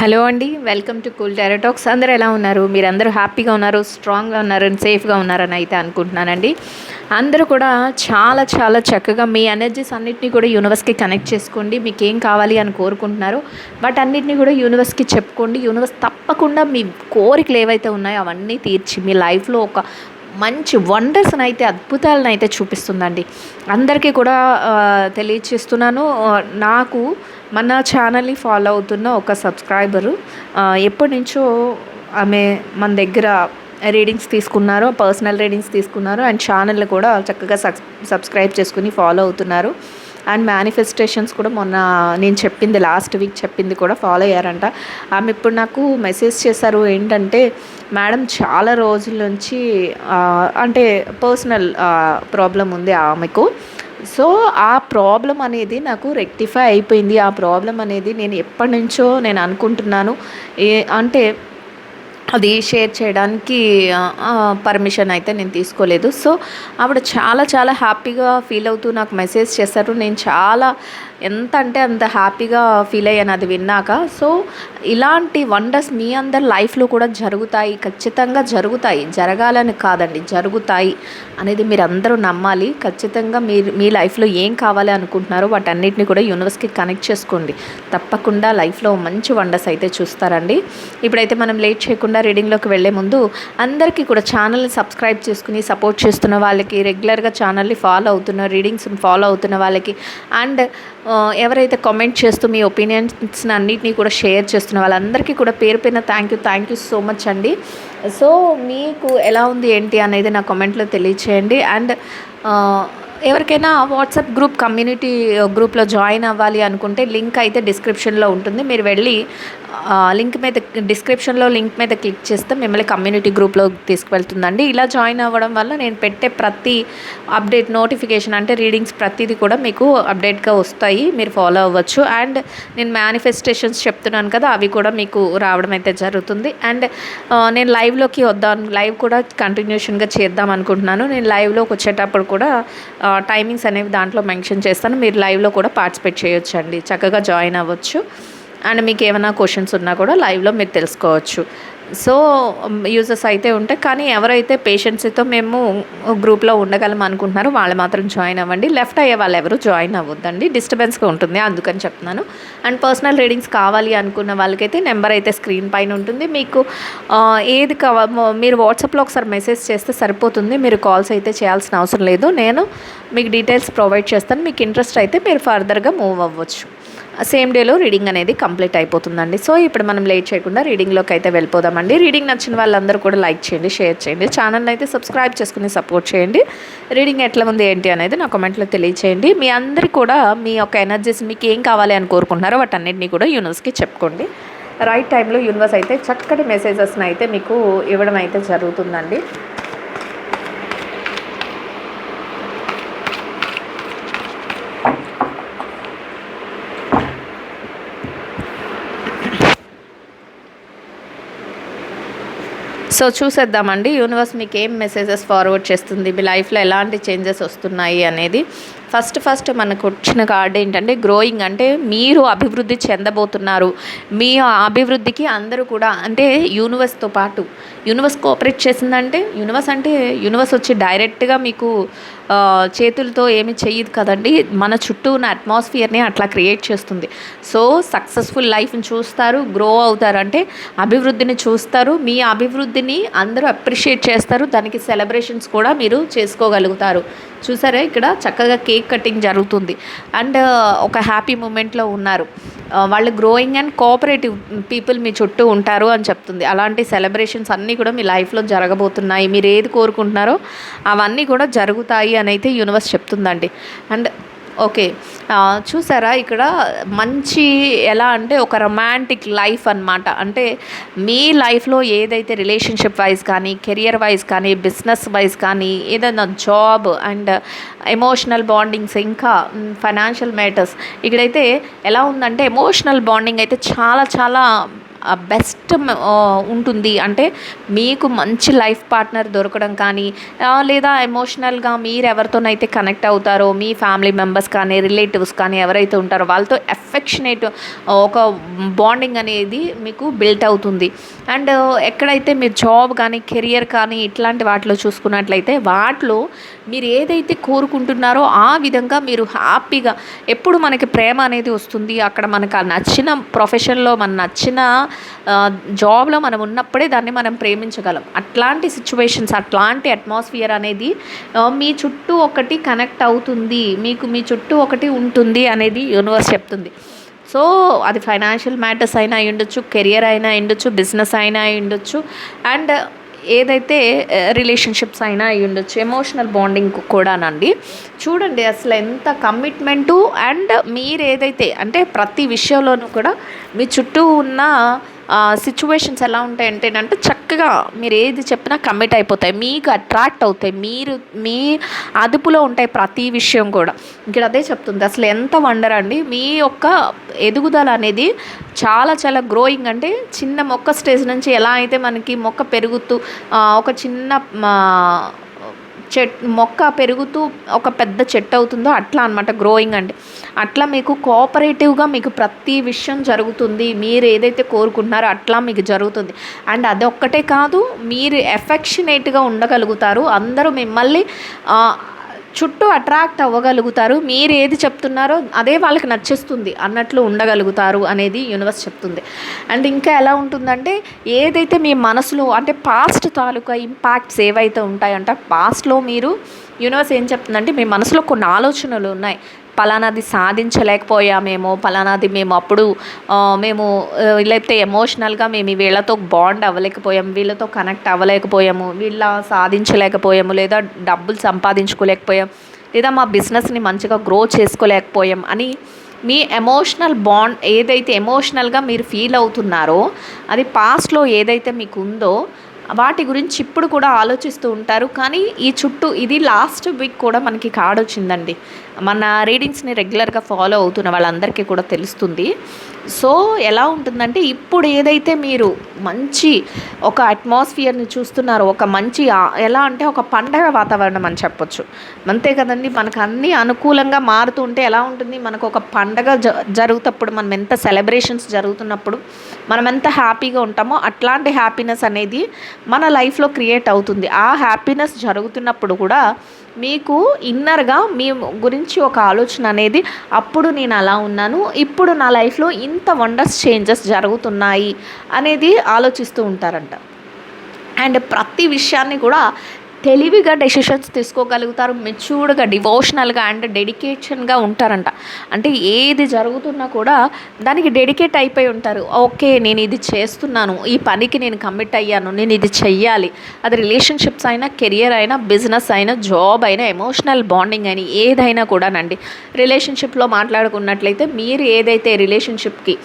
Hello అండి welcome to cool టెరటాక్స్ అందరూ ఎలా ఉన్నారు? మీరందరూ హ్యాపీగా ఉన్నారు స్ట్రాంగ్గా ఉన్నారు అండ్ సేఫ్గా ఉన్నారని అయితే అనుకుంటున్నానండి. అందరూ కూడా చాలా చాలా చక్కగా మీ ఎనర్జీస్ అన్నిటిని కూడా యూనివర్స్కి కనెక్ట్ చేసుకోండి. మీకు ఏం కావాలి అని కోరుకుంటున్నారు బట్ అన్నింటినీ కూడా యూనివర్స్కి చెప్పుకోండి. యూనివర్స్ తప్పకుండా మీ కోరికలు ఏవైతే ఉన్నాయో అవన్నీ తీర్చి మీ లైఫ్లో ఒక మంచి వండర్స్ని అయితే అద్భుతాలను అయితే చూపిస్తుందండి. అందరికీ కూడా తెలియచేస్తున్నాను. నాకు మన ఛానల్ని ఫాలో అవుతున్న ఒక సబ్స్క్రైబరు ఎప్పటి నుంచో ఆమె మన దగ్గర రీడింగ్స్ తీసుకున్నారు పర్సనల్ రీడింగ్స్ తీసుకున్నారు అండ్ ఛానల్ కూడా చక్కగా సబ్స్ సబ్స్క్రైబ్ చేసుకుని ఫాలో అవుతున్నారు. అండ్ మేనిఫెస్టేషన్స్ కూడా మొన్న నేను చెప్పింది లాస్ట్ వీక్ చెప్పింది కూడా ఫాలో అయ్యారంట. ఆమె ఇప్పుడు నాకు మెసేజ్ చేశారు ఏంటంటే మేడం చాలా రోజుల నుంచి అంటే పర్సనల్ ప్రాబ్లం ఉంది ఆమెకు. సో ఆ ప్రాబ్లం అనేది నాకు రెక్టిఫై అయిపోయింది. ఆ ప్రాబ్లం అనేది నేను ఎప్పటి నుంచో నేను అనుకుంటున్నాను. ఏ అంటే అది షేర్ చేయడానికి పర్మిషన్ అయితే నేను తీసుకోలేదు. సో ఆవిడ చాలా చాలా హ్యాపీగా ఫీల్ అవుతూ నాకు మెసేజ్ చేశారు. నేను చాలా ఎంత అంటే అంత హ్యాపీగా ఫీల్ అయ్యాను అది విన్నాక. సో ఇలాంటి వండర్స్ మీ అందరి లైఫ్లో కూడా జరుగుతాయి ఖచ్చితంగా జరుగుతాయి. జరగాలని కాదండి జరుగుతాయి అనేది మీరు అందరూ నమ్మాలి. ఖచ్చితంగా మీరు మీ లైఫ్లో ఏం కావాలి అనుకుంటున్నారో వాటన్నిటిని కూడా యూనివర్స్కి కనెక్ట్ చేసుకోండి. తప్పకుండా లైఫ్లో మంచి వండర్స్ అయితే చూస్తారండి. ఇప్పుడైతే మనం లేట్ చేయకుండా రీడింగ్లోకి వెళ్ళే ముందు అందరికీ కూడా ఛానల్ని సబ్స్క్రైబ్ చేసుకుని సపోర్ట్ చేస్తున్న వాళ్ళకి రెగ్యులర్గా ఛానల్ని ఫాలో అవుతున్న రీడింగ్స్ ఫాలో అవుతున్న వాళ్ళకి అండ్ ఎవరైతే కామెంట్ చేస్తూ మీ ఒపీనియన్స్ని అన్నిటినీ కూడా షేర్ చేస్తున్న వాళ్ళందరికీ కూడా పేరు పైన thank you thank you so much అండి. సో మీకు ఎలా ఉంది ఏంటి అనేది నా కామెంట్లో తెలియచేయండి. అండ్ ఎవరికైనా వాట్సాప్ గ్రూప్ కమ్యూనిటీ గ్రూప్లో జాయిన్ అవ్వాలి అనుకుంటే లింక్ అయితే డిస్క్రిప్షన్లో ఉంటుంది. మీరు వెళ్ళి లింక్ మీద డిస్క్రిప్షన్లో లింక్ మీద క్లిక్ చేస్తే మిమ్మల్ని కమ్యూనిటీ గ్రూప్లో తీసుకువెళ్తుందండి. ఇలా జాయిన్ అవ్వడం వల్ల నేను పెట్టే ప్రతి అప్డేట్ నోటిఫికేషన్ అంటే రీడింగ్స్ ప్రతిదీ కూడా మీకు అప్డేట్గా వస్తాయి. మీరు ఫాలో అవ్వచ్చు. అండ్ నేను మేనిఫెస్టేషన్స్ చెప్తున్నాను కదా అవి కూడా మీకు రావడం అయితే జరుగుతుంది. అండ్ నేను లైవ్లోకి వద్దాను లైవ్ కూడా కంటిన్యూషన్గా చేద్దాం అనుకుంటున్నాను. నేను లైవ్లోకి వచ్చేటప్పుడు కూడా టైమింగ్స్ అనేవి దాంట్లో మెన్షన్ చేస్తాను. మీరు లైవ్లో కూడా పార్టిసిపేట్ చేయొచ్చు అండి చక్కగా జాయిన్ అవ్వచ్చు. అండ్ మీకు ఏమైనా క్వశ్చన్స్ ఉన్నా కూడా లైవ్లో మీరు తెలుసుకోవచ్చు. సో యూజెస్ అయితే ఉంటాయి కానీ ఎవరైతే పేషెంట్స్తో మేము గ్రూప్లో ఉండగలం అనుకుంటున్నారో వాళ్ళు మాత్రం జాయిన్ అవ్వండి. లెఫ్ట్ అయ్యే వాళ్ళు ఎవరు జాయిన్ అవ్వద్దండి. డిస్టర్బెన్స్గా ఉంటుంది అందుకని చెప్తున్నాను. అండ్ పర్సనల్ రీడింగ్స్ కావాలి అనుకున్న వాళ్ళకైతే నెంబర్ అయితే స్క్రీన్ పైన ఉంటుంది. మీకు ఏది కావా మీరు వాట్సాప్లో ఒకసారి మెసేజ్ చేస్తే సరిపోతుంది. మీరు కాల్స్ అయితే చేయాల్సిన అవసరం లేదు. నేను మీకు డీటెయిల్స్ ప్రొవైడ్ చేస్తాను. మీకు ఇంట్రెస్ట్ అయితే మీరు ఫర్దర్గా మూవ్ అవ్వచ్చు. సేమ్ డేలో రీడింగ్ అనేది కంప్లీట్ అయిపోతుందండి. సో ఇప్పుడు మనం లేట్ చేయకుండా రీడింగ్లోకి అయితే వెళ్ళిపోదామండి. రీడింగ్ నచ్చిన వాళ్ళందరూ కూడా లైక్ చేయండి షేర్ చేయండి. ఛానల్ అయితే సబ్స్క్రైబ్ చేసుకుని సపోర్ట్ చేయండి. రీడింగ్ ఎట్లా ఉంది ఏంటి అనేది నా కామెంట్లో తెలియచేయండి. మీ అందరికీ కూడా మీ యొక్క ఎనర్జీస్ మీకు ఏం కావాలి అని కోరుకుంటున్నారో వాటన్నిటిని కూడా యూనివర్స్కి చెప్పుకోండి. రైట్ టైంలో యూనివర్స్ అయితే చక్కటి మెసేజెస్ని అయితే మీకు ఇవ్వడం అయితే జరుగుతుందండి. సో చూసేద్దామండి. యూనివర్స్ మీకు ఏం మెసేజెస్ ఫార్వర్డ్ చేస్తుంది? మీ లైఫ్లో ఎలాంటి చేంజెస్ వస్తున్నాయి అనేది. ఫస్ట్ ఫస్ట్ మనకు వచ్చిన కార్డ్ ఏంటంటే గ్రోయింగ్ అంటే మీరు అభివృద్ధి చెందబోతున్నారు. మీ అభివృద్ధికి అందరూ కూడా అంటే యూనివర్స్తో పాటు. యూనివర్స్ కోఆపరేట్ చేసిందంటే యూనివర్స్ అంటే యూనివర్స్ వచ్చి డైరెక్ట్గా మీకు చేతులతో ఏమి చేయదు కదండి. మన చుట్టూ ఉన్న అట్మాస్ఫియర్ని అట్లా క్రియేట్ చేస్తుంది. సో సక్సెస్ఫుల్ లైఫ్ని చూస్తారు గ్రో అవుతారు. అంటే అభివృద్ధిని చూస్తారు. మీ అభివృద్ధిని అందరూ అప్రిషియేట్ చేస్తారు. దానికి సెలబ్రేషన్స్ కూడా మీరు చేసుకోగలుగుతారు. చూసారా ఇక్కడ చక్కగా కేక్ కటింగ్ జరుగుతుంది. అండ్ ఒక హ్యాపీ మూమెంట్లో ఉన్నారు. వాళ్ళు గ్రోయింగ్ అండ్ కోఆపరేటివ్ పీపుల్ మీ చుట్టూ ఉంటారు అని చెప్తుంది. అలాంటి సెలబ్రేషన్స్ అన్నీ కూడా మీ లైఫ్లో జరగబోతున్నాయి. మీరు ఏది కోరుకుంటున్నారో అవన్నీ కూడా జరుగుతాయి అని అయితే యూనివర్స్ చెప్తుందండి అండ్ ఓకే చూసారా ఇక్కడ మంచి ఎలా అంటే ఒక రొమాంటిక్ లైఫ్ అన్నమాట. అంటే మీ లైఫ్లో ఏదైతే రిలేషన్షిప్ వైజ్ కానీ కెరియర్ వైజ్ కానీ బిజినెస్ వైజ్ కానీ ఏదైనా జాబ్ అండ్ ఎమోషనల్ బాండింగ్స్ ఇంకా ఫైనాన్షియల్ మ్యాటర్స్ ఇక్కడైతే ఎలా ఉందంటే ఎమోషనల్ బాండింగ్ అయితే చాలా చాలా బెస్ట్ ఉంటుంది. అంటే మీకు మంచి లైఫ్ పార్ట్నర్ దొరకడం కానీ లేదా ఎమోషనల్గా మీరు ఎవరితోనైతే కనెక్ట్ అవుతారో మీ ఫ్యామిలీ మెంబర్స్ కానీ రిలేటివ్స్ కానీ ఎవరైతే ఉంటారో వాళ్ళతో ఎఫెక్షనేట్ ఒక బాండింగ్ అనేది మీకు బిల్ట్ అవుతుంది. అండ్ ఎక్కడైతే మీరు జాబ్ కానీ కెరియర్ కానీ ఇట్లాంటి వాటిలో చూసుకున్నట్లయితే వాటిలో మీరు ఏదైతే కోరుకుంటున్నారో ఆ విధంగా మీరు హ్యాపీగా ఎప్పుడు మనకి ప్రేమ అనేది వస్తుంది. అక్కడ మనకు ఆ నచ్చిన ప్రొఫెషన్లో మన నచ్చిన జాబ్లో మనం ఉన్నప్పుడే దాన్ని మనం ప్రేమించగలం. అట్లాంటి సిచ్యువేషన్స్ అట్లాంటి అట్మాస్ఫియర్ అనేది మీ చుట్టూ ఒకటి కనెక్ట్ అవుతుంది. మీకు మీ చుట్టూ ఒకటి ఉంటుంది అనేది యూనివర్స్ చెప్తుంది. సో అది ఫైనాన్షియల్ మ్యాటర్స్ అయినా అయి ఉండొచ్చు కెరియర్ అయినా అయి ఉండొచ్చు బిజినెస్ అయినా అయి ఉండొచ్చు అండ్ ఏదైతే రిలేషన్షిప్స్ అయినా అయి ఉండొచ్చు. ఎమోషనల్ బాండింగ్ కూడానండి. చూడండి అసలు ఎంత కమిట్మెంటు అండ్ మీరు ఏదైతే అంటే ప్రతి విషయంలోనూ కూడా మీ చుట్టూ ఉన్న సిచ్యువేషన్స్ ఎలా ఉంటాయంటే అంటే చక్కగా మీరు ఏది చెప్పినా కమిట్ అయిపోతాయి. మీకు అట్రాక్ట్ అవుతాయి. మీరు మీ అదుపులో ఉంటాయి ప్రతి విషయం కూడా. ఇక్కడ అదే చెప్తుంది. అసలు ఎంత వండర్ అండి? మీ యొక్క ఎదుగుదల అనేది చాలా చాలా గ్రోయింగ్ అంటే చిన్న మొక్క స్టేజ్ నుంచి ఎలా అయితే మనకి మొక్క పెరుగుతూ ఒక చిన్న మా, చెట్ మొక్క పెరుగుతూ ఒక పెద్ద చెట్టు అవుతుందో అట్లా అనమాట గ్రోయింగ్ అంటే. అట్లా మీకు కోఆపరేటివ్గా మీకు ప్రతి విషయం జరుగుతుంది. మీరు ఏదైతే కోరుకుంటున్నారో అట్లా మీకు జరుగుతుంది. అండ్ అది ఒక్కటే కాదు మీరు ఎఫెక్షనేట్గా ఉండగలుగుతారు. అందరూ మిమ్మల్ని చుట్టూ అట్రాక్ట్ అవ్వగలుగుతారు. మీరు ఏది చెప్తున్నారో అదే వాళ్ళకి నచ్చేస్తుంది. అన్నట్లు ఉండగలుగుతారు అనేది యూనివర్స్ చెప్తుంది. అండ్ ఇంకా ఎలా ఉంటుందంటే ఏదైతే మీ మనసులో అంటే పాస్ట్ తాలూకా ఇంపాక్ట్స్ ఏవైతే ఉంటాయంటే పాస్ట్లో మీరు యూనివర్స్ ఏం చెప్తుందంటే మీ మనసులో కొన్ని ఆలోచనలు ఉన్నాయి. పలానాది సాధించలేకపోయామేమో పలానాది మేము అప్పుడు మేము లేకపోతే ఎమోషనల్గా మేము వీళ్ళతో బాండ్ అవ్వలేకపోయాము వీళ్ళతో కనెక్ట్ అవ్వలేకపోయాము వీళ్ళ సాధించలేకపోయాము లేదా డబ్బులు సంపాదించుకోలేకపోయాం లేదా మా బిజినెస్ని మంచిగా గ్రో చేసుకోలేకపోయాం అని మీ ఎమోషనల్ బాండ్ ఏదైతే ఎమోషనల్గా మీరు ఫీల్ అవుతున్నారో అది పాస్ట్లో ఏదైతే మీకు ఉందో వాటి గురించి ఇప్పుడు కూడా ఆలోచిస్తూ ఉంటారు. కానీ ఈ చుట్టూ ఇది లాస్ట్ వీక్ కూడా మనకి కార్డ్ వచ్చిందండి. మన రీడింగ్స్ని రెగ్యులర్గా ఫాలో అవుతున్న వాళ్ళందరికీ కూడా తెలుస్తుంది. సో ఎలా ఉంటుందంటే ఇప్పుడు ఏదైతే మీరు మంచి ఒక అట్మాస్ఫియర్ని చూస్తున్నారో ఒక మంచి ఎలా అంటే ఒక పండగ వాతావరణం అని చెప్పొచ్చు. అంతే కదండి మనకు అన్నీ అనుకూలంగా మారుతూ ఉంటే ఎలా ఉంటుంది? మనకు ఒక పండగ జ జరుగుతప్పుడు మనం ఎంత సెలబ్రేషన్స్ జరుగుతున్నప్పుడు మనం ఎంత హ్యాపీగా ఉంటామో అట్లాంటి హ్యాపీనెస్ అనేది మన లైఫ్లో క్రియేట్ అవుతుంది. ఆ హ్యాపీనెస్ జరుగుతున్నప్పుడు కూడా మీకు ఇన్నర్గా మీ గురించి ఒక ఆలోచన అనేది అప్పుడు నేను అలా ఉన్నాను ఇప్పుడు నా లైఫ్లో ఇంత వండర్స్ చేంజెస్ జరుగుతున్నాయి అనేది ఆలోచిస్తూ ఉంటారంట. అండ్ ప్రతి విషయాన్ని కూడా తెలివిగా డెసిషన్స్ తీసుకోగలుగుతారు మెచ్యూర్డ్గా డివోషనల్గా అండ్ డెడికేషన్గా ఉంటారంట. అంటే ఏది జరుగుతున్నా కూడా దానికి డెడికేట్ అయిపోయి ఉంటారు. ఓకే నేను ఇది చేస్తున్నాను. ఈ పనికి నేను కమిట్ అయ్యాను. నేను ఇది చెయ్యాలి. అది రిలేషన్షిప్స్ అయినా కెరియర్ అయినా బిజినెస్ అయినా జాబ్ అయినా ఎమోషనల్ బాండింగ్ అయినా ఏదైనా కూడానండి. రిలేషన్షిప్లో మాట్లాడుకున్నట్లయితే మీరు ఏదైతే రిలేషన్షిప్కి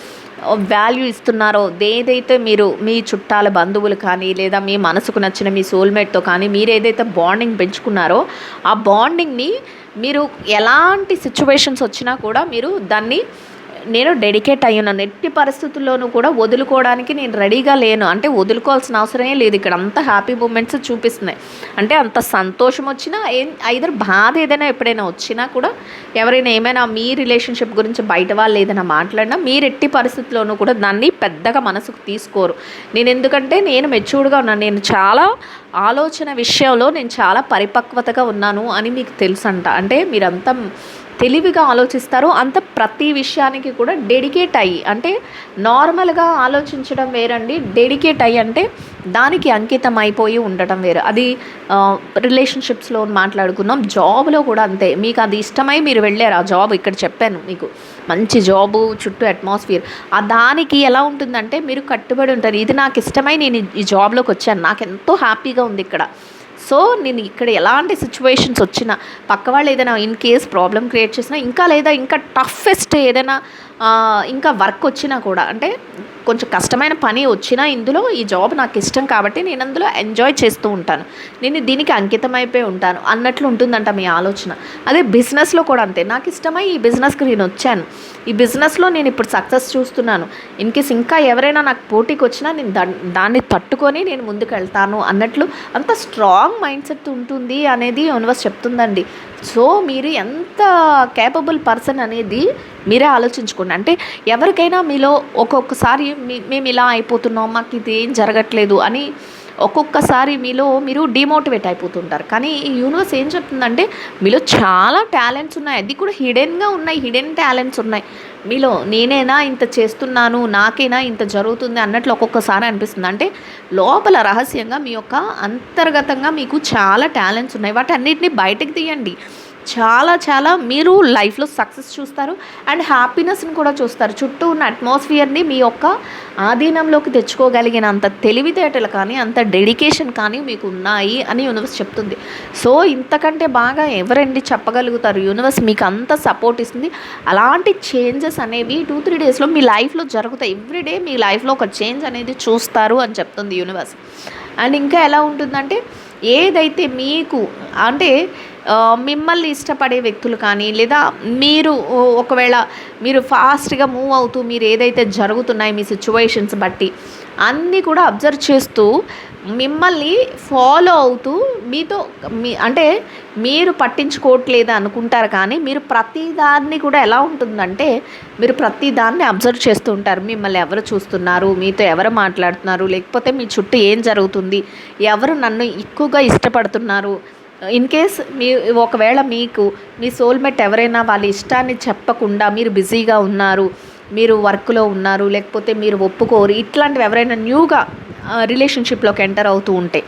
వాల్యూ ఇస్తున్నారో ఏదైతే మీరు మీ చుట్టాల బంధువులు కానీ లేదా మీ మనసుకు నచ్చిన మీ సోల్మేట్తో కానీ మీరు ఏదైతే బాండింగ్ పెంచుకున్నారో ఆ బాండింగ్ని మీరు ఎలాంటి సిచ్యువేషన్స్ వచ్చినా కూడా మీరు దాన్ని నేను డెడికేట్ అయి ఉన్నాను ఎట్టి పరిస్థితుల్లోనూ కూడా వదులుకోవడానికి నేను రెడీగా లేను. అంటే వదులుకోవాల్సిన అవసరమే లేదు. ఇక్కడ అంత హ్యాపీ మూమెంట్స్ చూపిస్తున్నాయి. అంటే అంత సంతోషం వచ్చినా ఏం ఐదర్ బాధ ఏదైనా ఎప్పుడైనా వచ్చినా కూడా ఎవరైనా ఏమైనా మీ రిలేషన్షిప్ గురించి బయట వాళ్ళు ఏదైనా మాట్లాడినా మీరు ఎట్టి పరిస్థితుల్లోనూ కూడా దాన్ని పెద్దగా మనసుకు తీసుకోరు. నేను ఎందుకంటే నేను మెచ్యూర్డ్గా ఉన్నాను. నేను చాలా ఆలోచన విషయంలో నేను చాలా పరిపక్వతగా ఉన్నాను అని మీకు తెలుసంట. అంటే మీరంతా తెలివిగా ఆలోచిస్తారు అంత ప్రతి విషయానికి కూడా డెడికేట్ అయ్యి అంటే నార్మల్గా ఆలోచించడం వేరండి. డెడికేట్ అయ్యి అంటే దానికి అంకితం అయిపోయి ఉండటం వేరు. అది రిలేషన్షిప్స్లో మాట్లాడుకున్నాం. జాబ్లో కూడా అంతే. మీకు అది ఇష్టమై మీరు వెళ్ళారు. ఆ జాబ్ ఇక్కడ చెప్పాను మీకు. మంచి జాబు చుట్టూ అట్మాస్ఫియర్. ఆ దానికి ఎలా ఉంటుందంటే మీరు కట్టుబడి ఉంటారు. ఇది నాకు ఇష్టమై నేను ఈ జాబ్లోకి వచ్చాను. నాకు ఎంతో హ్యాపీగా ఉంది ఇక్కడ. సో నేను ఇక్కడ ఎలాంటి సిచ్యువేషన్స్ వచ్చినా పక్క వాళ్ళు ఏదైనా ఇన్ కేస్ ప్రాబ్లం క్రియేట్ చేసినా ఇంకా లేదా ఇంకా టఫెస్ట్ ఏదైనా ఇంకా వర్క్ వచ్చినా కూడా అంటే కొంచెం కష్టమైన పని వచ్చినా ఇందులో ఈ జాబ్ నాకు ఇష్టం కాబట్టి నేను అందులో ఎంజాయ్ చేస్తూ ఉంటాను. నేను దీనికి అంకితమైపోయి ఉంటాను అన్నట్లు ఉంటుందంట మీ ఆలోచన. అదే బిజినెస్లో కూడా అంతే. నాకు ఇష్టమై ఈ బిజినెస్కి నేను వచ్చాను. ఈ బిజినెస్లో నేను ఇప్పుడు సక్సెస్ చూస్తున్నాను. ఇన్ కేస్ ఇంకా ఎవరైనా నాకు పోటీకి వచ్చినా నేను దా- దాన్ని తట్టుకొని నేను ముందుకు వెళ్తాను అన్నట్లు అంత స్ట్రాంగ్ మైండ్ సెట్ ఉంటుంది అనేది యూనివర్స్ చెప్తుందండి. సో మీరు ఎంత కేపబుల్ పర్సన్ అనేది మీరే ఆలోచించుకోండి. అంటే ఎవరికైనా మీలో ఒక్కొక్కసారి మేము ఇలా అయిపోతున్నాం మాకు ఇది ఏం జరగట్లేదు అని ఒక్కొక్కసారి మీలో మీరు డిమోటివేట్ అయిపోతుంటారు. కానీ ఈ యూనివర్స్ ఏం చెప్తుందంటే మీలో చాలా టాలెంట్స్ ఉన్నాయి. అది కూడా హిడెన్గా ఉన్నాయి. హిడెన్ టాలెంట్స్ ఉన్నాయి. మీలో నేనేనా ఇంత చేస్తున్నాను నాకేనా ఇంత జరుగుతుంది అన్నట్లు ఒక్కొక్కసారి అనిపిస్తుంది. అంటే లోపల రహస్యంగా మీ యొక్క అంతర్గతంగా మీకు చాలా టాలెంట్స్ ఉన్నాయి. వాటి అన్నిటిని బయటకు తీయండి. చాలా చాలా మీరు లైఫ్లో సక్సెస్ చూస్తారు అండ్ హ్యాపీనెస్ని కూడా చూస్తారు. చుట్టూ ఉన్న అట్మాస్ఫియర్ని మీ యొక్క ఆధీనంలోకి తెచ్చుకోగలిగిన అంత తెలివితేటలు కానీ అంత డెడికేషన్ కానీ మీకు ఉన్నాయి అని యూనివర్స్ చెప్తుంది. సో ఇంతకంటే బాగా ఎవరండి చెప్పగలుగుతారు? యూనివర్స్ మీకు అంత సపోర్ట్ ఇస్తుంది. అలాంటి చేంజెస్ అనేవి టూ త్రీ డేస్లో మీ లైఫ్లో జరుగుతాయి. ఎవ్రీడే మీ లైఫ్లో ఒక చేంజ్ అనేది చూస్తారు అని చెప్తుంది యూనివర్స్. అండ్ ఇంకా ఎలా ఉంటుందంటే ఏదైతే మీకు అంటే మిమ్మల్ని ఇష్టపడే వ్యక్తులు కానీ లేదా మీరు ఒకవేళ మీరు ఫాస్ట్గా మూవ్ అవుతూ మీరు ఏదైతే జరుగుతున్నాయి మీ సిచ్యువేషన్స్ బట్టి అన్నీ కూడా అబ్జర్వ్ చేస్తూ మిమ్మల్ని ఫాలో అవుతూ మీతో మీ అంటే మీరు పట్టించుకోవట్లేదు అనుకుంటారు కానీ మీరు ప్రతి దాన్ని కూడా ఎలా ఉంటుందంటే మీరు ప్రతి దాన్ని అబ్జర్వ్ చేస్తూ ఉంటారు. మిమ్మల్ని ఎవరు చూస్తున్నారు? మీతో ఎవరు మాట్లాడుతున్నారు? లేకపోతే మీ చుట్టూ ఏం జరుగుతుంది? ఎవరు నన్ను ఎక్కువగా ఇష్టపడుతున్నారు? ఇన్ కేస్ మీ ఒకవేళ మీకు మీ సోల్మేట్ ఎవరైనా వాళ్ళ ఇష్టాన్ని చెప్పకుండా మీరు బిజీగా ఉన్నారు మీరు వర్క్లో ఉన్నారు లేకపోతే మీరు ఒప్పుకోరు ఇట్లాంటివి ఎవరైనా న్యూగా రిలేషన్షిప్లోకి ఎంటర్ అవుతూ ఉంటే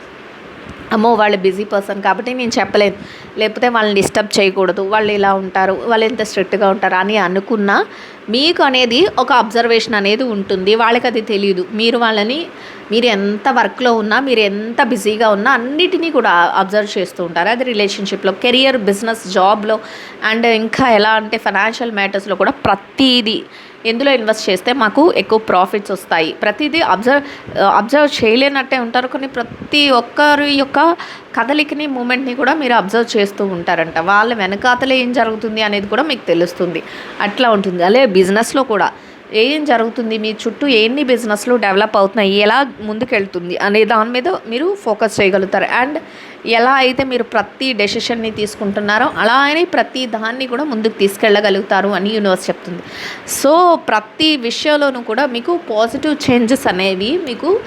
అమ్మో వాళ్ళు బిజీ పర్సన్ కాబట్టి నేను చెప్పలేను. లేకపోతే వాళ్ళని డిస్టర్బ్ చేయకూడదు. వాళ్ళు ఇలా ఉంటారు. వాళ్ళు ఎంత స్ట్రిక్ట్గా ఉంటారు అని అనుకున్నా మీకు అనేది ఒక అబ్జర్వేషన్ అనేది ఉంటుంది. వాళ్ళకి అది తెలియదు మీరు వాళ్ళని మీరు ఎంత వర్క్లో ఉన్నా మీరు ఎంత బిజీగా ఉన్నా అన్నిటినీ కూడా అబ్జర్వ్ చేస్తూ ఉంటారు. అది రిలేషన్షిప్లో కెరియర్ బిజినెస్ జాబ్లో అండ్ ఇంకా ఎలా అంటే ఫైనాన్షియల్ మ్యాటర్స్లో కూడా ప్రతిదీ ఎందులో ఇన్వెస్ట్ చేస్తే మాకు ఎక్కువ ప్రాఫిట్స్ వస్తాయి. ప్రతిదీ అబ్జర్వ్ అబ్జర్వ్ చేయలేనట్టే ఉంటారు. కానీ ప్రతి ఒక్కరి యొక్క కదలికని మూమెంట్ని కూడా మీరు అబ్జర్వ్ చేస్తూ ఉంటారంట. వాళ్ళ వెనకాతలే ఏం జరుగుతుంది అనేది కూడా మీకు తెలుస్తుంది. అట్లా ఉంటుంది. అలాగే బిజినెస్లో కూడా. ఏం జరుగుతుంది? మీ చుట్టూ ఎన్ని బిజినెస్లు డెవలప్ అవుతున్నాయి? ఎలా ముందుకెళ్తుంది? అనే దాని మీద మీరు ఫోకస్ చేయగలుగుతారు. అండ్ ఎలా అయితే మీరు ప్రతి డెసిషన్ని తీసుకుంటున్నారో అలానే ప్రతి దాన్ని కూడా ముందుకు తీసుకెళ్ళగలుగుతారు అని యూనివర్స్ చెప్తుంది. సో ప్రతి విషయంలోనూ కూడా మీకు పాజిటివ్ చేంజెస్ అనేవి మీకు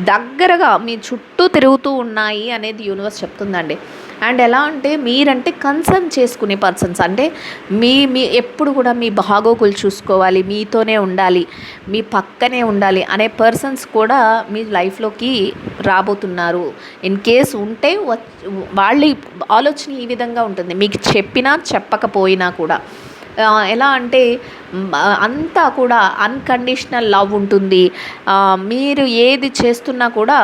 దగ్గరగా మీ చుట్టూ తిరుగుతూ ఉన్నాయి అనేది యూనివర్స్ చెప్తుందండి. అండ్ ఎలా అంటే మీరంటే కన్సర్న్ చేసుకునే పర్సన్స్. అంటే మీ మీ ఎప్పుడు కూడా మీ బాగోగులు చూసుకోవాలి మీతోనే ఉండాలి మీ పక్కనే ఉండాలి అనే పర్సన్స్ కూడా మీ లైఫ్లోకి రాబోతున్నారు. ఇన్ కేస్ ఉంటే వాళ్ళ ఆలోచన ఈ విధంగా ఉంటుంది. మీకు చెప్పినా చెప్పకపోయినా కూడా. ఎలా అంటే అంతా కూడా అన్కండిషనల్ లవ్ ఉంటుంది. మీరు ఏది చేస్తున్నా కూడా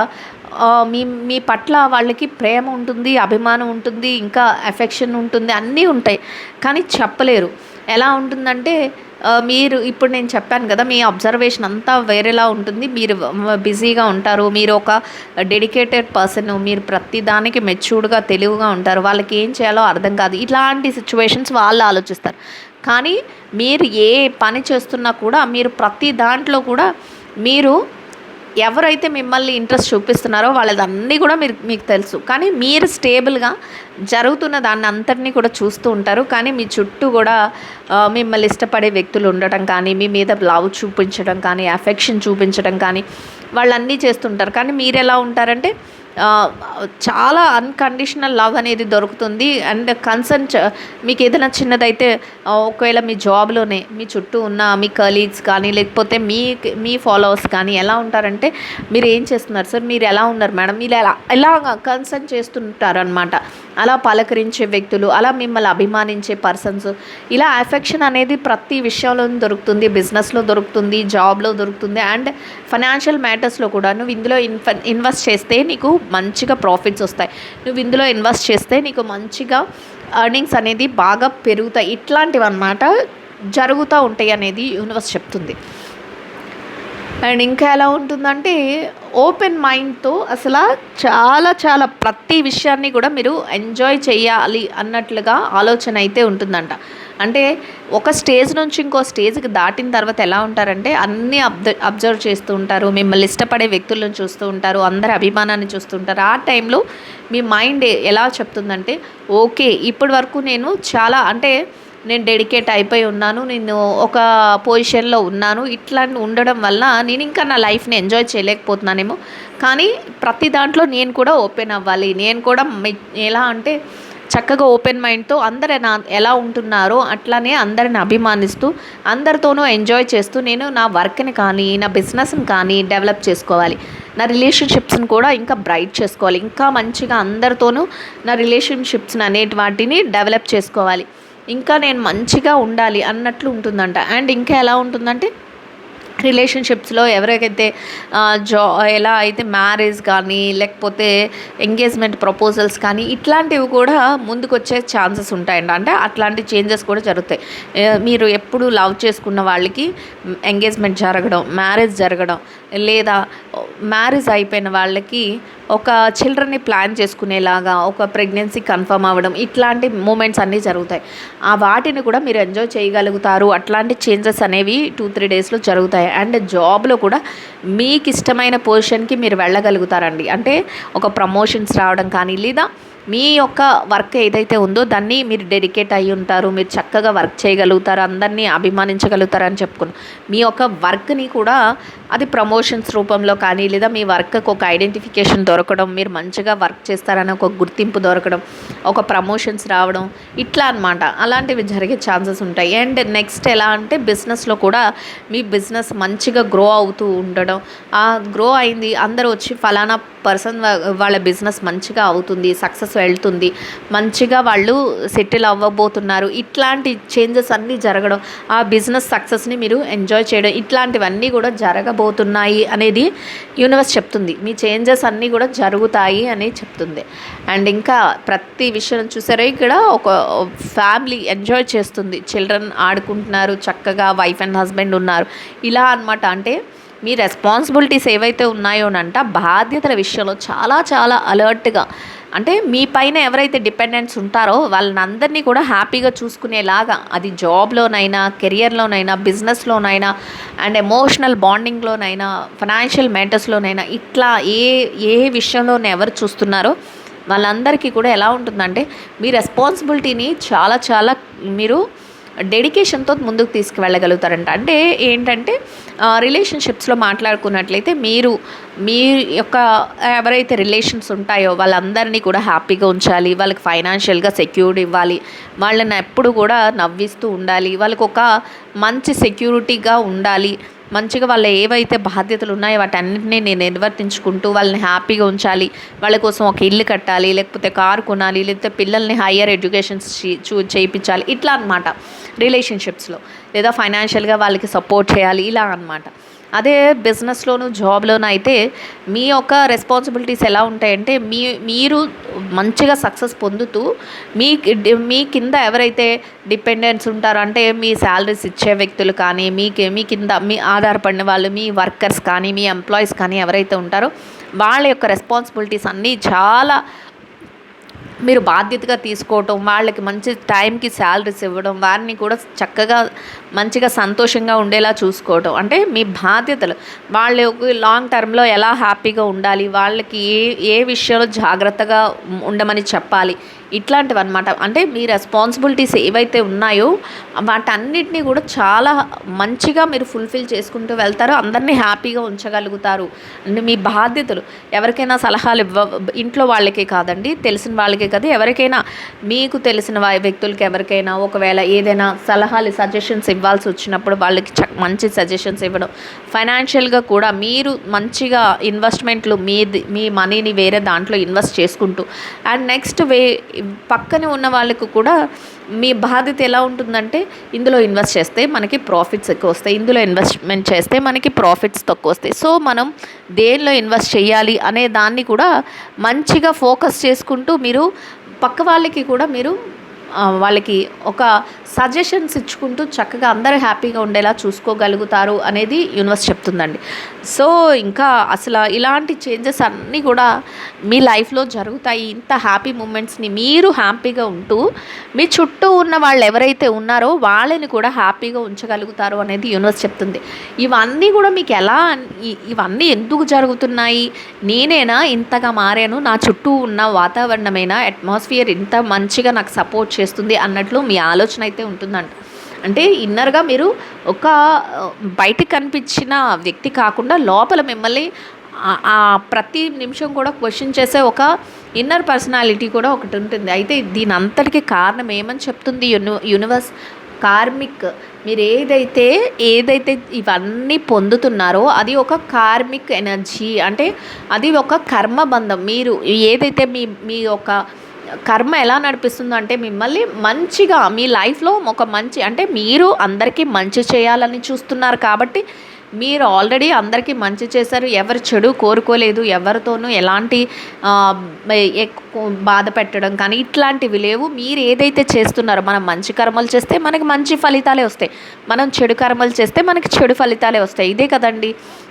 మీ మీ పట్ల వాళ్ళకి ప్రేమ ఉంటుంది అభిమానం ఉంటుంది ఇంకా ఎఫెక్షన్ ఉంటుంది అన్నీ ఉంటాయి. కానీ చెప్పలేరు. ఎలా ఉంటుందంటే మీరు ఇప్పుడు నేను చెప్పాను కదా మీ అబ్జర్వేషన్ అంతా వేరేలా ఉంటుంది. మీరు బిజీగా ఉంటారు. మీరు ఒక డెడికేటెడ్ పర్సన్ మీరు ప్రతి దానికి మెచ్యూర్డ్గా తెలివిగా ఉంటారు. వాళ్ళకి ఏం చేయాలో అర్థం కాదు. ఇలాంటి సిచ్యువేషన్స్ వాళ్ళు ఆలోచిస్తారు. కానీ మీరు ఏ పని చేస్తున్నా కూడా మీరు ప్రతి దాంట్లో కూడా మీరు ఎవరైతే మిమ్మల్ని ఇంట్రెస్ట్ చూపిస్తున్నారో వాళ్ళదన్నీ కూడా మీరు మీకు తెలుసు. కానీ మీరు స్టేబుల్గా జరుగుతున్న దాన్ని అంతటినీ కూడా చూస్తూ ఉంటారు. కానీ మీ చుట్టూ కూడా మిమ్మల్ని ఇష్టపడే వ్యక్తులు ఉండటం కానీ మీ మీద లవ్ చూపించడం కానీ అఫెక్షన్ చూపించడం కానీ వాళ్ళన్నీ చేస్తుంటారు. కానీ మీరు ఎలా ఉంటారంటే చాలా అన్కండిషనల్ లవ్ అనేది దొరుకుతుంది. అండ్ కన్సర్న్ మీకు ఏదైనా చిన్నదైతే ఒకవేళ మీ జాబ్లోనే మీ చుట్టూ ఉన్న మీ కలీగ్స్ కానీ లేకపోతే మీ మీ ఫాలోవర్స్ కానీ ఎలా ఉంటారంటే మీరు ఏం చేస్తున్నారు? సార్ మీరు ఎలా ఉన్నారు? మేడం మీరు ఎలా ఎలా కన్సర్న్ చేస్తుంటారు అనమాట అలా పలకరించే వ్యక్తులు అలా మిమ్మల్ని అభిమానించే పర్సన్స్ ఇలా అఫెక్షన్ అనేది ప్రతి విషయంలో దొరుకుతుంది. బిజినెస్లో దొరుకుతుంది జాబ్లో దొరుకుతుంది అండ్ ఫైనాన్షియల్ మ్యాటర్స్లో కూడా. నువ్వు ఇందులో ఇన్ఫ ఇన్వెస్ట్ చేస్తే నీకు మంచిగా ప్రాఫిట్స్ వస్తాయి. నువ్వు ఇందులో ఇన్వెస్ట్ చేస్తే నీకు మంచిగా ఎర్నింగ్స్ అనేది బాగా పెరుగుతాయి. ఇట్లాంటివి అన్నమాట జరుగుతూ ఉంటాయి అనేది యూనివర్స్ చెప్తుంది. అండ్ ఇంకా ఎలా ఉంటుందంటే ఓపెన్ మైండ్తో అసలు చాలా చాలా ప్రతి విషయాన్ని కూడా మీరు ఎంజాయ్ చేయాలి అన్నట్లుగా ఆలోచన అయితే ఉంటుందంట. అంటే ఒక స్టేజ్ నుంచి ఇంకో స్టేజ్కి దాటిన తర్వాత ఎలా ఉంటారంటే అన్నీ అబ్జ అబ్జర్వ్ చేస్తూ ఉంటారు. మిమ్మల్ని ఇష్టపడే వ్యక్తులను చూస్తూ ఉంటారు. అందరి అభిమానాన్ని చూస్తూ ఉంటారు. ఆ టైంలో మీ మైండ్ ఎలా చెప్తుందంటే ఓకే ఇప్పటి వరకు నేను చాలా అంటే నేను డెడికేట్ అయిపోయి ఉన్నాను నేను ఒక పొజిషన్లో ఉన్నాను. ఇట్లా ఉండడం వల్ల నేను ఇంకా నా లైఫ్ని ఎంజాయ్ చేయలేకపోతున్నానేమో. కానీ ప్రతి దాంట్లో నేను కూడా ఓపెన్ అవ్వాలి. నేను కూడా ఎలా అంటే చక్కగా ఓపెన్ మైండ్తో అందరు నా ఎలా ఉంటున్నారో అట్లానే అందరిని అభిమానిస్తూ అందరితోనూ ఎంజాయ్ చేస్తూ నేను నా వర్క్ని కానీ నా బిజినెస్ని కానీ డెవలప్ చేసుకోవాలి. నా రిలేషన్షిప్స్ని కూడా ఇంకా బ్రైట్ చేసుకోవాలి. ఇంకా మంచిగా అందరితోనూ నా రిలేషన్షిప్స్ని అనేటి వాటిని డెవలప్ చేసుకోవాలి. ఇంకా నేను మంచిగా ఉండాలి అన్నట్లు ఉంటుందంట. అండ్ ఇంకా ఎలా ఉంటుందంటే రిలేషన్షిప్స్లో ఎవరికైతే జా ఎలా అయితే మ్యారేజ్ కానీ లేకపోతే ఎంగేజ్మెంట్ ప్రపోజల్స్ కానీ ఇట్లాంటివి కూడా ముందుకు వచ్చే ఛాన్సెస్ ఉంటాయండి. అంటే అట్లాంటి చేంజెస్ కూడా జరుగుతాయి. మీరు ఎప్పుడు లవ్ చేసుకున్న వాళ్ళకి ఎంగేజ్మెంట్ జరగడం మ్యారేజ్ జరగడం లేదా మ్యారేజ్ అయిపోయిన వాళ్ళకి ఒక చిల్డ్రన్ని ప్లాన్ చేసుకునేలాగా ఒక ప్రెగ్నెన్సీ కన్ఫర్మ్ అవ్వడం ఇట్లాంటి మూమెంట్స్ అన్నీ జరుగుతాయి. ఆ వాటిని కూడా మీరు ఎంజాయ్ చేయగలుగుతారు. అట్లాంటి చేంజెస్ అనేవి టూ త్రీ డేస్లో జరుగుతాయి. అండ్ జాబ్లో కూడా మీకు ఇష్టమైన పొజిషన్కి మీరు వెళ్ళగలుగుతారండి. అంటే ఒక ప్రమోషన్స్ రావడం కానీ లేదా మీ యొక్క వర్క్ ఏదైతే ఉందో దాన్ని మీరు డెడికేట్ అయి ఉంటారు మీరు చక్కగా వర్క్ చేయగలుగుతారు అందరినీ అభిమానించగలుగుతారు అని చెప్పుకున్నాం. మీ యొక్క వర్క్ని కూడా అది ప్రమోషన్స్ రూపంలో కానీ లేదా మీ వర్క్కి ఒక ఐడెంటిఫికేషన్ దొరకడం మీరు మంచిగా వర్క్ చేస్తారని ఒక గుర్తింపు దొరకడం ఒక ప్రమోషన్స్ రావడం ఇట్లా అనమాట అలాంటివి జరిగే ఛాన్సెస్ ఉంటాయి. అండ్ నెక్స్ట్ ఎలా అంటే బిజినెస్లో కూడా మీ బిజినెస్ మంచిగా గ్రో అవుతూ ఉండడం. ఆ గ్రో అయింది అందరూ వచ్చి ఫలానా పర్సన్ వాళ్ళ బిజినెస్ మంచిగా అవుతుంది సక్సెస్ వెళ్తుంది. మంచిగా వాళ్ళు సెటిల్ అవ్వబోతున్నారు. ఇట్లాంటి చేంజెస్ అన్నీ జరగడం ఆ బిజినెస్ సక్సెస్ని మీరు ఎంజాయ్ చేయడం ఇట్లాంటివన్నీ కూడా జరగబోతున్నాయి అనేది యూనివర్స్ చెప్తుంది. మీ చేంజెస్ అన్నీ కూడా జరుగుతాయి అని చెప్తుంది. అండ్ ఇంకా ప్రతి విషయం చూసారో ఇక్కడ ఒక ఫ్యామిలీ ఎంజాయ్ చేస్తుంది. చిల్డ్రన్ ఆడుకుంటున్నారు చక్కగా వైఫ్ అండ్ హస్బెండ్ ఉన్నారు. ఇలా అన్నమాట. అంటే మీ రెస్పాన్సిబిలిటీస్ ఏవైతే ఉన్నాయోనంట బాధ్యతల విషయంలో చాలా చాలా అలర్ట్గా అంటే మీ పైన ఎవరైతే డిపెండెంట్స్ ఉంటారో వాళ్ళనందరినీ కూడా హ్యాపీగా చూసుకునేలాగా అది జాబ్లోనైనా కెరియర్లోనైనా బిజినెస్లోనైనా అండ్ ఎమోషనల్ బాండింగ్లోనైనా ఫైనాన్షియల్ మ్యాటర్స్లోనైనా ఇట్లా ఏ ఏ విషయంలోనే ఎవరు చూస్తున్నారో వాళ్ళందరికీ కూడా ఎలా ఉంటుందంటే మీ రెస్పాన్సిబిలిటీని చాలా చాలా మీరు డెడికేషన్తో ముందుకు తీసుకువెళ్ళగలుగుతారంట. అంటే ఏంటంటే రిలేషన్షిప్స్లో మాట్లాడుకున్నట్లయితే మీరు మీ యొక్క ఎవరైతే రిలేషన్స్ ఉంటాయో వాళ్ళందరినీ కూడా హ్యాపీగా ఉంచాలి వాళ్ళకి ఫైనాన్షియల్గా సెక్యూర్డ్ ఇవ్వాలి వాళ్ళని ఎప్పుడు కూడా నవ్విస్తూ ఉండాలి వాళ్ళకి ఒక మంచి సెక్యూరిటీగా ఉండాలి మంచిగా వాళ్ళ ఏవైతే బాధ్యతలు ఉన్నాయో వాటన్నిటిని నేను నిర్వర్తించుకుంటూ వాళ్ళని హ్యాపీగా ఉంచాలి. వాళ్ళ కోసం ఒక ఇల్లు కట్టాలి లేకపోతే కారు కొనాలి లేకపోతే పిల్లల్ని హయ్యర్ ఎడ్యుకేషన్స్ చూ చేయించాలి ఇట్లా అనమాట రిలేషన్షిప్స్లో లేదా ఫైనాన్షియల్గా వాళ్ళకి సపోర్ట్ చేయాలి. ఇలా అనమాట అదే బిజినెస్లోను జాబ్లోను అయితే మీ యొక్క రెస్పాన్సిబిలిటీస్ ఎలా ఉంటాయంటే మీ మీరు మంచిగా సక్సెస్ పొందుతూ మీ మీ కింద ఎవరైతే డిపెండెంట్స్ ఉంటారో అంటే మీ శాలరీస్ ఇచ్చే వ్యక్తులు కానీ మీకు మీ కింద మీ ఆధారపడిన వాళ్ళు మీ వర్కర్స్ కానీ మీ ఎంప్లాయీస్ కానీ ఎవరైతే ఉంటారో వాళ్ళ యొక్క రెస్పాన్సిబిలిటీస్ అన్నీ చాలా మీరు బాధ్యతగా తీసుకోవటం వాళ్ళకి మంచి టైంకి శాలరీస్ ఇవ్వడం వారిని కూడా చక్కగా మంచిగా సంతోషంగా ఉండేలా చూసుకోవటం. అంటే మీ బాధ్యతలు. వాళ్ళకి లాంగ్ టర్మ్లో ఎలా హ్యాపీగా ఉండాలి? వాళ్ళకి ఏ ఏ విషయంలో జాగ్రత్తగా ఉండమని చెప్పాలి? ఇట్లాంటివి అనమాట అంటే మీ రెస్పాన్సిబిలిటీస్ ఏవైతే ఉన్నాయో వాటన్నిటినీ కూడా చాలా మంచిగా మీరు ఫుల్ఫిల్ చేసుకుంటూ వెళ్తారు. అందరినీ హ్యాపీగా ఉంచగలుగుతారు. అంటే మీ బాధ్యతలు. ఎవరికైనా సలహాలు ఇవ్వ ఇంట్లో వాళ్ళకే కాదండి తెలిసిన వాళ్ళకే కాదు. ఎవరికైనా మీకు తెలిసిన వ్యక్తులకి ఎవరికైనా ఒకవేళ ఏదైనా సలహాలు సజెషన్స్ ఇవ్వాల్సి వచ్చినప్పుడు వాళ్ళకి మంచి సజెషన్స్ ఇవ్వడం. ఫైనాన్షియల్గా కూడా మీరు మంచిగా ఇన్వెస్ట్మెంట్లు మీ మీ మనీని వేరే దాంట్లో ఇన్వెస్ట్ చేసుకుంటూ. అండ్ నెక్స్ట్ వే పక్కనే ఉన్న వాళ్ళకు కూడా మీ బాధ్యత ఎలా ఉంటుందంటే ఇందులో ఇన్వెస్ట్ చేస్తే మనకి ప్రాఫిట్స్ ఎక్కువ వస్తాయి ఇందులో ఇన్వెస్ట్మెంట్ చేస్తే మనకి ప్రాఫిట్స్ తక్కువ వస్తాయి. సో మనం దేనిలో ఇన్వెస్ట్ చేయాలి అనే దాన్ని కూడా మంచిగా ఫోకస్ చేసుకుంటూ మీరు పక్క వాళ్ళకి కూడా మీరు వాళ్ళకి ఒక సజెషన్స్ ఇచ్చుకుంటూ చక్కగా అందరూ హ్యాపీగా ఉండేలా చూసుకోగలుగుతారు అనేది యూనివర్స్ చెప్తుందండి. సో ఇంకా అసలు ఇలాంటి చేంజెస్ అన్నీ కూడా మీ లైఫ్లో జరుగుతాయి. ఇంత హ్యాపీ మూమెంట్స్ని మీరు హ్యాపీగా ఉంటూ మీ చుట్టూ ఉన్న వాళ్ళు ఎవరైతే ఉన్నారో వాళ్ళని కూడా హ్యాపీగా ఉంచగలుగుతారు అనేది యూనివర్స్ చెప్తుంది. ఇవన్నీ కూడా మీకు ఎలా ఇవన్నీ ఎందుకు జరుగుతున్నాయి? నేనేనా ఇంతగా మారాను? నా చుట్టూ ఉన్న వాతావరణమైన? అట్మాస్ఫియర్ ఇంత మంచిగా నాకు సపోర్ట్ చేస్తుంది అన్నట్లు మీ ఆలోచన అయితే ఉంటుందంట. అంటే ఇన్నర్గా మీరు ఒక ఆ, బయటికి కనిపించిన వ్యక్తి కాకుండా లోపల మిమ్మల్ని ఆ- ప్రతి నిమిషం కూడా క్వశ్చన్ చేసే ఒక ఇన్నర్ పర్సనాలిటీ కూడా ఒకటి ఉంటుంది. అయితే దీని అంతటికి కారణం ఏమని చెప్తుంది యూని యూనివర్స్ కార్మిక్? మీరు ఏదైతే ఏదైతే ఇవన్నీ పొందుతున్నారో అది ఒక కార్మిక్ ఎనర్జీ. అంటే అది ఒక కర్మబంధం మీరు ఏదైతే మీ మీ ఒక కర్మ ఎలా నడిపిస్తుందో అంటే మిమ్మల్ని మంచిగా మీ లైఫ్లో ఒక మంచి అంటే మీరు అందరికీ మంచి చేయాలని చూస్తున్నారు కాబట్టి మీరు ఆల్రెడీ అందరికీ మంచి చేశారు. ఎవరు చెడు కోరుకోలేదు. ఎవరితోనూ ఎలాంటి బాధ పెట్టడం కానీ ఇట్లాంటివి లేవు. మీరు ఏదైతే చేస్తున్నారో మనం మంచి కర్మలు చేస్తే మనకి మంచి ఫలితాలే వస్తాయి. మనం చెడు కర్మలు చేస్తే మనకి చెడు ఫలితాలే వస్తాయి. ఇదే కదండి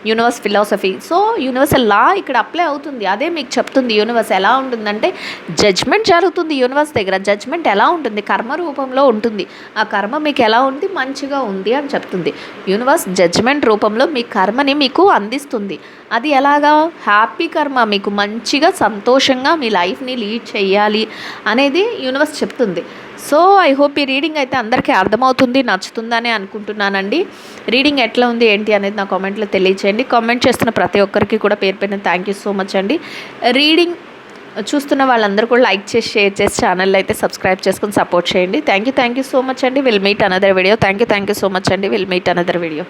universe philosophy. So universe law ఇక్కడ అప్లై అవుతుంది. అదే మీకు చెప్తుంది యూనివర్స్ ఎలా ఉంటుందంటే జడ్జ్మెంట్ జరుగుతుంది యూనివర్స్ దగ్గర. జడ్జ్మెంట్ ఎలా ఉంటుంది? కర్మ రూపంలో ఉంటుంది. ఆ కర్మ మీకు ఎలా ఉంది? మంచిగా ఉంది అని చెప్తుంది. యూనివర్స్ జడ్జ్మెంట్ రూపం రూపంలో మీ కర్మని మీకు అందిస్తుంది. అది ఎలాగా? హ్యాపీ కర్మ మీకు మంచిగా సంతోషంగా మీ లైఫ్ని లీడ్ చేయాలి అనేది యూనివర్స్ చెప్తుంది. సో ఐ హోప్ ఈ రీడింగ్ అయితే అందరికీ అర్థమవుతుంది నచ్చుతుందని అనుకుంటున్నానండి. రీడింగ్ ఎట్లా ఉంది ఏంటి అనేది నా కామెంట్లో తెలియచేయండి. కామెంట్ చేస్తున్న ప్రతి ఒక్కరికి కూడా పేరు పైన థ్యాంక్ యూ సో మచ్ అండి. రీడింగ్ చూస్తున్న వాళ్ళందరూ కూడా లైక్ చేసి షేర్ చేసి ఛానల్ అయితే సబ్స్క్రైబ్ చేసుకుని సపోర్ట్ చేయండి. Thank you thank you so much అండి. Will meet another video thank you thank you so much అండి. Will meet another video